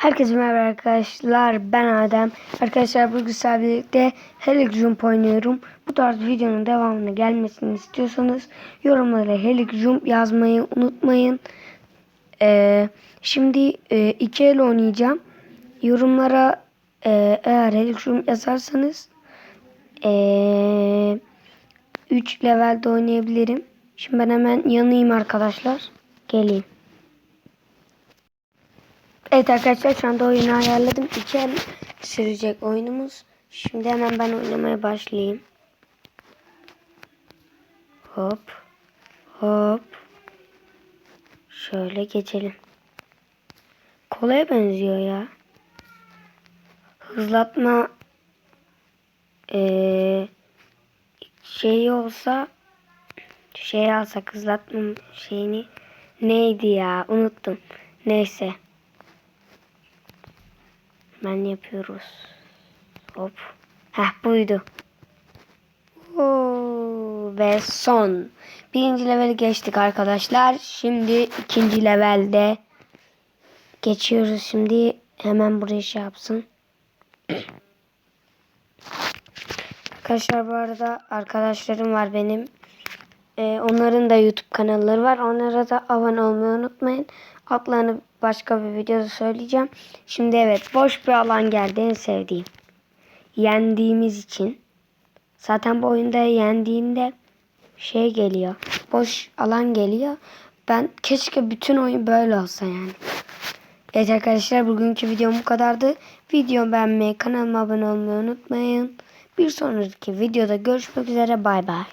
Herkese merhaba arkadaşlar. Ben Adem. Arkadaşlar bugün sizlerle birlikte Jump oynuyorum. Bu tarz videonun devamını gelmesini istiyorsanız yorumlara Jump yazmayı unutmayın. Ee, şimdi e, iki el oynayacağım. Yorumlara e, eğer Jump yazarsanız 3 levelde oynayabilirim. Şimdi ben hemen yanayım arkadaşlar. Geleyim. Evet arkadaşlar şu anda oyunu ayarladım. İki el sürecek oyunumuz. Şimdi hemen ben oynamaya başlayayım. Hop. Hop. Şöyle geçelim. Kolaya benziyor ya. Hızlatma ee, şey olsa şey alsak hızlatma şeyini neydi ya unuttum. Neyse. Ben yapıyoruz. Hop. Heh buydu. Oo, ve son. Birinci leveli geçtik arkadaşlar. Şimdi ikinci levelde geçiyoruz. Şimdi hemen buraya şey yapsın. Arkadaşlar bu arada arkadaşlarım var benim. Ee, onların da YouTube kanalları var. Onlara da abone olmayı unutmayın. Adlarını başka bir videoda söyleyeceğim. Şimdi evet boş bir alan geldi en sevdiğim. Yendiğimiz için. Zaten bu oyunda yendiğinde şey geliyor. Boş alan geliyor. Ben keşke bütün oyun böyle olsa yani. Evet arkadaşlar bugünkü videom bu kadardı. Videomu beğenmeyi, kanalıma abone olmayı unutmayın. Bir sonraki videoda görüşmek üzere. Bay bay.